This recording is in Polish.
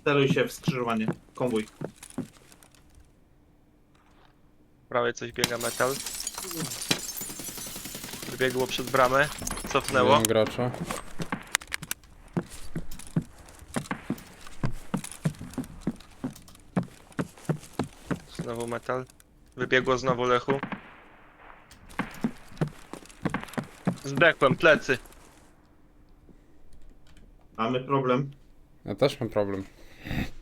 Steruj się w skrzyżowanie. Konwój. Prawie coś biega metal. Wybiegło przed bramę. Cofnęło. Jeden gracza. Znowu metal. Wybiegło znowu Lechu. Zdechłem, plecy. Mamy problem. Ja też mam problem. Yeah.